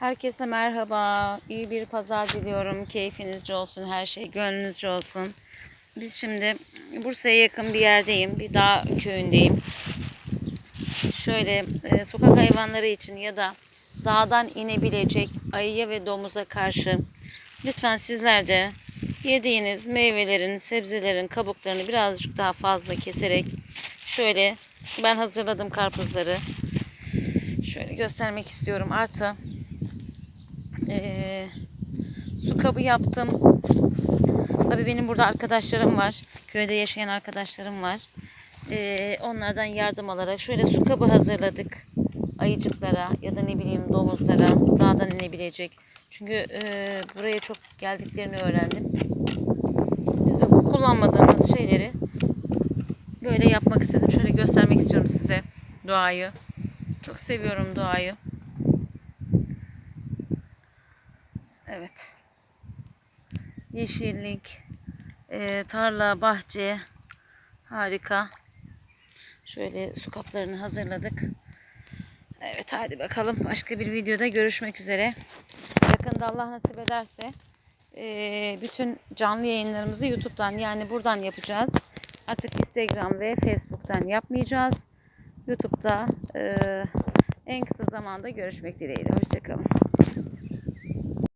Herkese merhaba. İyi bir pazar diliyorum. Keyfinizce olsun. Her şey gönlünüzce olsun. Biz şimdi Bursa'ya yakın bir yerdeyim. Bir dağ köyündeyim. Şöyle e, sokak hayvanları için ya da dağdan inebilecek ayıya ve domuza karşı lütfen sizler de yediğiniz meyvelerin, sebzelerin kabuklarını birazcık daha fazla keserek şöyle ben hazırladım karpuzları. Şöyle göstermek istiyorum. Artı eee, su kabı yaptım. Tabii benim burada arkadaşlarım var. Köyde yaşayan arkadaşlarım var. Eee, onlardan yardım alarak şöyle su kabı hazırladık. Ayıcıklara ya da ne bileyim domuzlara dağdan inebilecek. Çünkü eee, buraya çok geldiklerini öğrendim. Bizim kullanmadığımız şeyleri böyle yapmak istedim. Şöyle göstermek istiyorum size doğayı. Çok seviyorum doğayı. Evet. Yeşillik, eee, tarla, bahçe harika. Şöyle su kaplarını hazırladık. Evet hadi bakalım başka bir videoda görüşmek üzere. Yakında Allah nasip ederse eee, bütün canlı yayınlarımızı YouTube'dan yani buradan yapacağız. Artık Instagram ve Facebook'tan yapmayacağız. YouTube'da eee, en kısa zamanda görüşmek dileğiyle. Hoşçakalın.